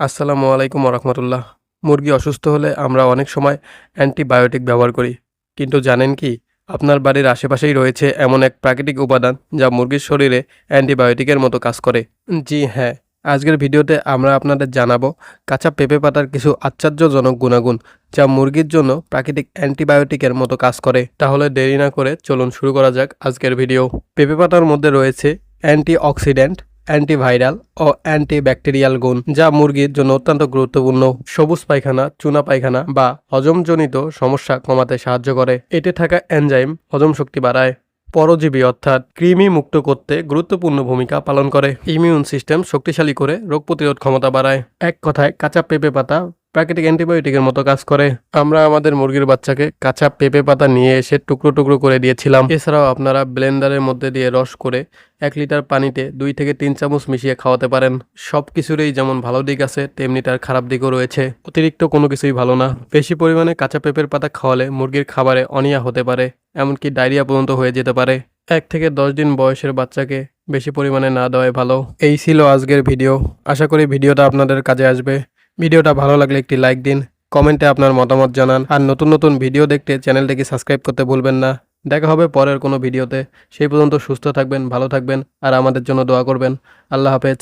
আসসালামু আলাইকুম রহমতুল্লাহ মুরগি অসুস্থ হলে আমরা অনেক সময় অ্যান্টিবায়োটিক ব্যবহার করি। কিন্তু জানেন কি, আপনার বাড়ির আশেপাশেই রয়েছে এমন এক প্রাকৃতিক উপাদান যা মুরগির শরীরে অ্যান্টিবায়োটিকের মতো কাজ করে। জি হ্যাঁ আজকের ভিডিওতে আমরা আপনাদের জানাব কাঁচা পেঁপে পাতার কিছু আশ্চর্যজনক গুণাগুণ যা মুরগির জন্য প্রাকৃতিক অ্যান্টিবায়োটিকের মতো কাজ করে। তাহলে দেরি না করে চলুন শুরু করা যাক আজকের ভিডিও। পেঁপে পাতার মধ্যে রয়েছে অ্যান্টিঅক্সিডেন্ট অ্যান্টিভাইরাল ও অ্যান্টিব্যাকটেরিয়াল গুণ, যা মুরগির জন্য অত্যন্ত গুরুত্বপূর্ণ। সবুজ পায়খানা, চুনা পায়খানা বা হজমজনিত সমস্যা কমাতে সাহায্য করে। এতে থাকা এনজাইম হজম শক্তি বাড়ায়। পরজীবী অর্থাৎ কৃমি মুক্ত করতে গুরুত্বপূর্ণ ভূমিকা পালন করে। ইমিউন সিস্টেম শক্তিশালী করে রোগ প্রতিরোধ ক্ষমতা বাড়ায়। এক কথায় কাঁচা পেঁপে পাতা প্রাকৃতিক অ্যান্টিবায়োটিকের মতো কাজ করে। আমরা আমাদের মুরগির বাচ্চাকে কাঁচা পেঁপে পাতা নিয়ে এসে টুকরো টুকরো করে দিয়েছিলাম। এছাড়াও আপনারা ব্লেন্ডারের মধ্যে দিয়ে রস করে এক লিটার পানিতে দুই থেকে তিন চামচ মিশিয়ে খাওয়াতে পারেন। সব কিছুরই যেমন ভালো দিক আছে, তেমনি তার খারাপ দিকও রয়েছে। অতিরিক্ত কোনো কিছুই ভালো না। বেশি পরিমাণে কাঁচা পেঁপের পাতা খাওয়ালে মুরগির খাবারে অনিয়া হতে পারে, এমনকি ডায়রিয়া পর্যন্ত হয়ে যেতে পারে। এক থেকে দশ দিন বয়সের বাচ্চাকে বেশি পরিমাণে না দেওয়াই ভালো। এই ছিল আজকের ভিডিও। আশা করি ভিডিওটা আপনাদের কাজে আসবে। ভিডিওটা ভালো লাগলে একটি লাইক দিন, কমেন্টে আপনার মতামত জানান, আর নতুন নতুন ভিডিও দেখতে চ্যানেলটিকে সাবস্ক্রাইব করতে ভুলবেন না। দেখা হবে পরের কোনো ভিডিওতে। সেই পর্যন্ত সুস্থ থাকবেন, ভালো থাকবেন, আর আমাদের জন্য দোয়া করবেন। আল্লাহ হাফেজ।